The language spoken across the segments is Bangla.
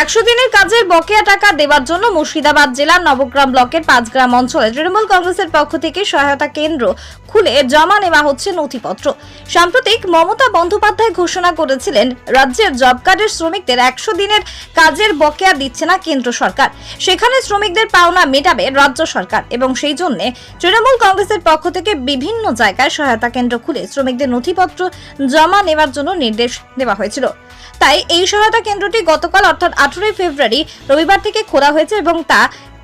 একশো দিনের কাজের বকেয়া টাকা দেওয়ার জন্য মুর্শিদাবাদ জেলার নবগ্রাম ব্লকের পাঁচগ্রাম অঞ্চলে তৃণমূল কংগ্রেসের পক্ষ থেকে সহায়তা কেন্দ্র খুলে জমা নেওয়া হচ্ছে নথিপত্র। সাম্প্রতিক মমতা বন্দ্যোপাধ্যায় ঘোষণা করেছিলেন, রাজ্যের জব কার্ডের শ্রমিকদের একশো দিনের কাজের বকেয়া দিচ্ছে না কেন্দ্র সরকার। সেখানে শ্রমিকদের পাওনা মেটাবে রাজ্য সরকার এবং সেই জন্য তৃণমূল কংগ্রেসের পক্ষ থেকে বিভিন্ন জায়গায় সহায়তা কেন্দ্র খুলে শ্রমিকদের নথিপত্র জমা নেওয়ার জন্য নির্দেশ দেওয়া হয়েছিল। তাই এই সহায়তা কেন্দ্রটি গতকাল অর্থাৎ আঠেরোই ফেব্রুয়ারি রবিবার থেকে খোলা হয়েছে এবং তা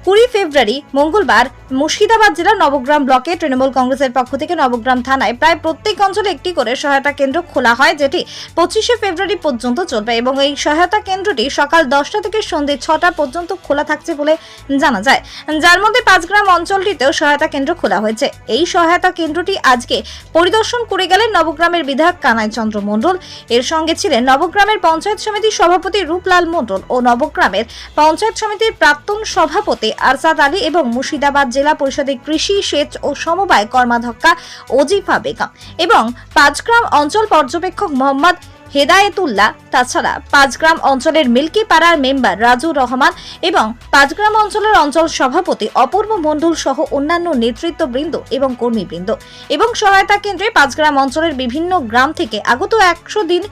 কুড়ি ফেব্রুয়ারি মঙ্গলবার মুর্শিদাবাদ জেলার নবগ্রাম ব্লকে তৃণমূল কংগ্রেসের পক্ষ থেকে নবগ্রাম থানায় প্রায় প্রত্যেক অঞ্চলে একটি করে সহায়তা কেন্দ্র খোলা হয়, যেটি পঁচিশে ফেব্রুয়ারি পর্যন্ত চলবে এবং এই সহায়তা কেন্দ্রটি সকাল দশটা থেকে সন্ধ্যে ছটা পর্যন্ত খোলা থাকছে বলে জানা যায়। যার মধ্যে পাঁচগ্রাম অঞ্চলটিতেও সহায়তা কেন্দ্র খোলা হয়েছে। এই সহায়তা কেন্দ্রটি আজকে পরিদর্শন করে গেলেন নবগ্রামের বিধায়ক কানাই চন্দ্র মণ্ডল। এর সঙ্গে ছিলেন নবগ্রামের পঞ্চায়েত সমিতির সভাপতি রূপলাল মণ্ডল ও নবগ্রামের পঞ্চায়েত সমিতির প্রাক্তন সভাপতি আরসাদ আলী এবং মুর্শিদাবাদ জেলা পরিষদের কৃষি, সেচ ও সমবায় কর্মাধ্যক্ষা ওজিফা বেগম এবং পাঁচগ্রাম অঞ্চল পর্যবেক্ষক মোহাম্মদ হেদায়েতুল্লাহ, তাছাড়া পাঁচগ্রাম অঞ্চলের মিল্কি পাড়ার মেম্বার রাজু রহমান এবং পাঁচগ্রাম অঞ্চলের অঞ্চল সভাপতি অপূর্ব মণ্ডল সহ অন্যান্য নেতৃত্ববৃন্দ এবং কর্মীবৃন্দ এবং সহায়তা কেন্দ্রে পাঁচগ্রাম অঞ্চলের বিভিন্ন গ্রাম থেকে আগত একশো দিন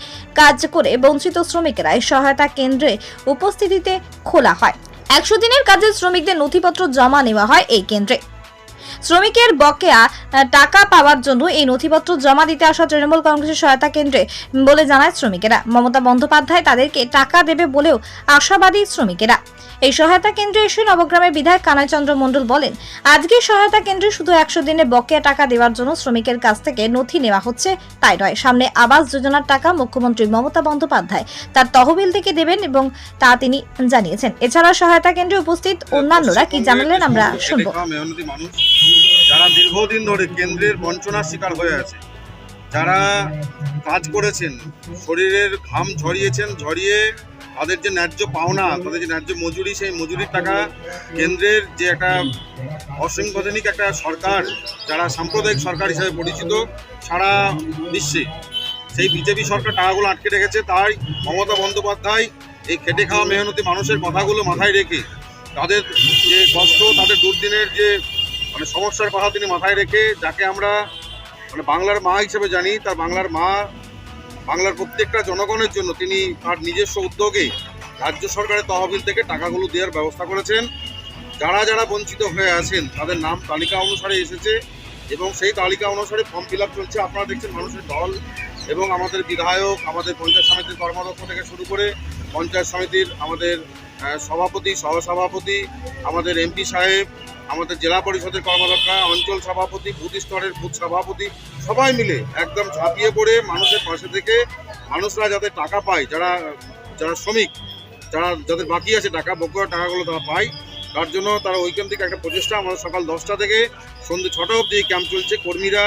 কাজ করে বঞ্চিত শ্রমিকেরা এই সহায়তা কেন্দ্রে উপস্থিতিতে খোলা হয়। একশো দিনের কাজে শ্রমিকদের নথিপত্র জমা নেওয়া হয় এই কেন্দ্রে। শ্রমিকের বকেয়া টাকা পাওয়ার জন্য এই নথিপত্র জমা দিতে আসা তৃণমূল কংগ্রেসের সহায়তা কেন্দ্রে বলে জানায় শ্রমিকেরা। মমতা বন্দ্যোপাধ্যায় তাদেরকে টাকা দেবে বলেও আশাবাদী শ্রমিকেরা। এই সহায়তা কেন্দ্রে এসে নবগ্রামের বিধায়ক কানাইচন্দ্র মণ্ডল বলেন আজকে সহায়তা কেন্দ্রে শুধু একশো দিনে বকেয়া টাকা দেওয়ার জন্য শ্রমিকের কাছ থেকে নথি নেওয়া হচ্ছে তাই নয়। সামনে আবাস যোজনার টাকা মুখ্যমন্ত্রী মমতা বন্দ্যোপাধ্যায় তার তহবিল থেকে দেবেন এবং তা তিনি জানিয়েছেন। এছাড়া সহায়তা কেন্দ্রে উপস্থিত অন্যান্যরা কি জানালেন আমরা শুনব। যারা দীর্ঘদিন ধরে কেন্দ্রের বঞ্চনার শিকার হয়ে আছে, যারা কাজ করেছেন, শরীরের ঘাম ঝরিয়েছেন, ঝরিয়ে তাদের যে ন্যায্য পাওনা, তাদের যে ন্যায্য মজুরি, সেই মজুরির টাকা কেন্দ্রের যে একটা অসাংবিধানিক একটা সরকার, যারা সাম্প্রদায়িক সরকার হিসেবে পরিচিত, সারা বিশ্বে সেই বিজেপি সরকার টাকাগুলো আটকে রেখেছে, তাই মমতা বন্দ্যোপাধ্যায় এই খেটে খাওয়া মেহনতি মানুষের কথাগুলো মাথায় রেখে তাদের যে কষ্ট, তাদের দুর্দিনের যে মানে সমস্যার কথা তিনি মাথায় রেখে যাকে আমরা মানে বাংলার মা হিসেবে জানি, তার বাংলার মা, বাংলার প্রত্যেকটা জনগণের জন্য তিনি তার নিজস্ব উদ্যোগে রাজ্য সরকারের তহবিল থেকে টাকাগুলো দেওয়ার ব্যবস্থা করেছেন। যারা যারা বঞ্চিত হয়ে আছেন, তাদের নাম তালিকা অনুসারে এসেছে এবং সেই তালিকা অনুসারে ফর্ম ফিল চলছে। আপনারা দেখছেন মানুষের দল এবং আমাদের বিধায়ক, আমাদের পঞ্চায়েত সমিতির কর্মাধ্যক্ষ থেকে শুরু করে পঞ্চায়েত সমিতির আমাদের সভাপতি, সহসভাপতি, আমাদের এমপি সাহেব, আমাদের জেলা পরিষদের কর্মকর্তা, অঞ্চল সভাপতি, বুথ স্তরের বুথ সভাপতি, সবাই মিলে একদম ঝাঁপিয়ে পড়ে মানুষের পাশে থেকে মানুষরা যাতে টাকা পায়, যারা যারা শ্রমিক, যারা, যাদের বাকি আছে টাকা, বকেয়া টাকাগুলো তারা পায়, তার জন্য তারা ওইখান থেকে একটা প্রচেষ্টা আমাদের সকাল দশটা থেকে সন্ধ্যে ছটা অবধি ক্যাম্প চলছে। কর্মীরা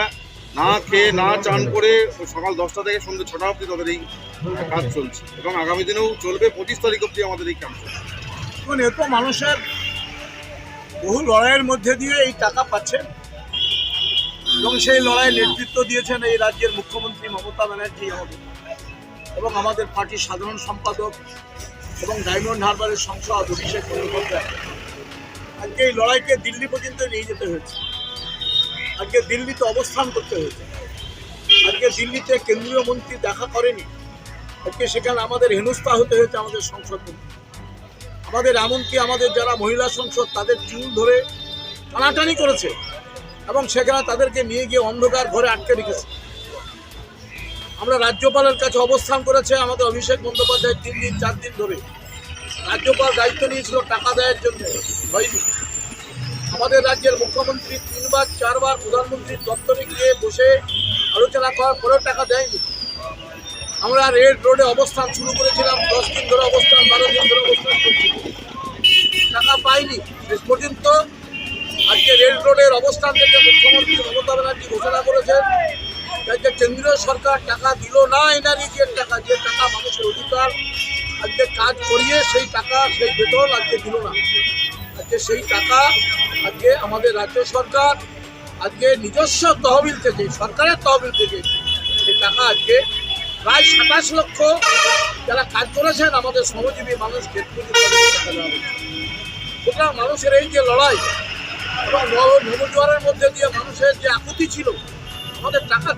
না খেয়ে না চান করে সকাল দশটা থেকে সন্ধ্যে ছটা অবধি তাদের এই কাজ চলছে এবং আগামী দিনেও চলবে। পঁচিশ তারিখ অবধি আমাদের এই কাজ এখন এত মানুষের বহু লড়াইয়ের মধ্যে দিয়ে এই টাকা পাচ্ছেন এবং সেই লড়াই নেতৃত্ব দিয়েছেন এই রাজ্যের মুখ্যমন্ত্রী মমতা ব্যানার্জি এবং আমাদের পার্টির সাধারণ সম্পাদক এবং ডায়মন্ড হারবারের সংসদ অভিষেক বন্দ্যোপাধ্যায়। আজকে এই লড়াইকে দিল্লি পর্যন্ত নিয়ে যেতে হয়েছে। আজকে দিল্লিতে অবস্থান করতে হয়েছে। আজকে দিল্লিতে কেন্দ্রীয় মন্ত্রী দেখা করেনি। আজকে সেখানে আমাদের হেনস্থা হতে হয়েছে আমাদের সংসদ আমাদের এমনকি আমাদের যারা মহিলা সংসদ, তাদের চুল ধরে টানাটানি করেছে এবং সেখানে তাদেরকে নিয়ে গিয়ে অন্ধকার ঘরে আটকে রেখেছে। আমরা রাজ্যপালের কাছে অবস্থান করেছে আমাদের অভিষেক বন্দ্যোপাধ্যায় তিন দিন, চার দিন ধরে। রাজ্যপাল দায়িত্ব নিয়েছিল টাকা দেওয়ার জন্য, হয়নি। আমাদের রাজ্যের মুখ্যমন্ত্রী তিনবার, চারবার প্রধানমন্ত্রীর দপ্তরে গিয়ে বসে আলোচনা করার পরেও টাকা দেয়নি। আমরা রেড রোডে অবস্থান শুরু করেছিলাম, দশ দিন ধরে অবস্থান, বারো দিন ধরে অবস্থান টাকা পাইনি, শেষ পর্যন্ত আজকে রেড রোডের অবস্থান থেকে মুখ্যমন্ত্রী মমতা ব্যানার্জি ঘোষণা করেছেন যে কেন্দ্রীয় সরকার টাকা দিল না এনআরইজির টাকা, যে টাকা মানুষের অধিকার, আজকে কাজ করিয়ে সেই টাকা, সেই বেতন আজকে দিল না। আজকে সেই টাকা আজকে আমাদের রাজ্য সরকার আজকে নিজস্ব তহবিল থেকে, সরকারের তহবিল থেকে সেই টাকা আজকে প্রায় সাতাশ লক্ষ যারা কাজ করেছেন আমাদের শ্রমজীবী হচ্ছে। সুতরাং মানুষের এই যে লড়াই এবং নব- নবজোয়ারের মধ্যে দিয়ে মানুষের যে আকুতি ছিল, আমাদের টাকা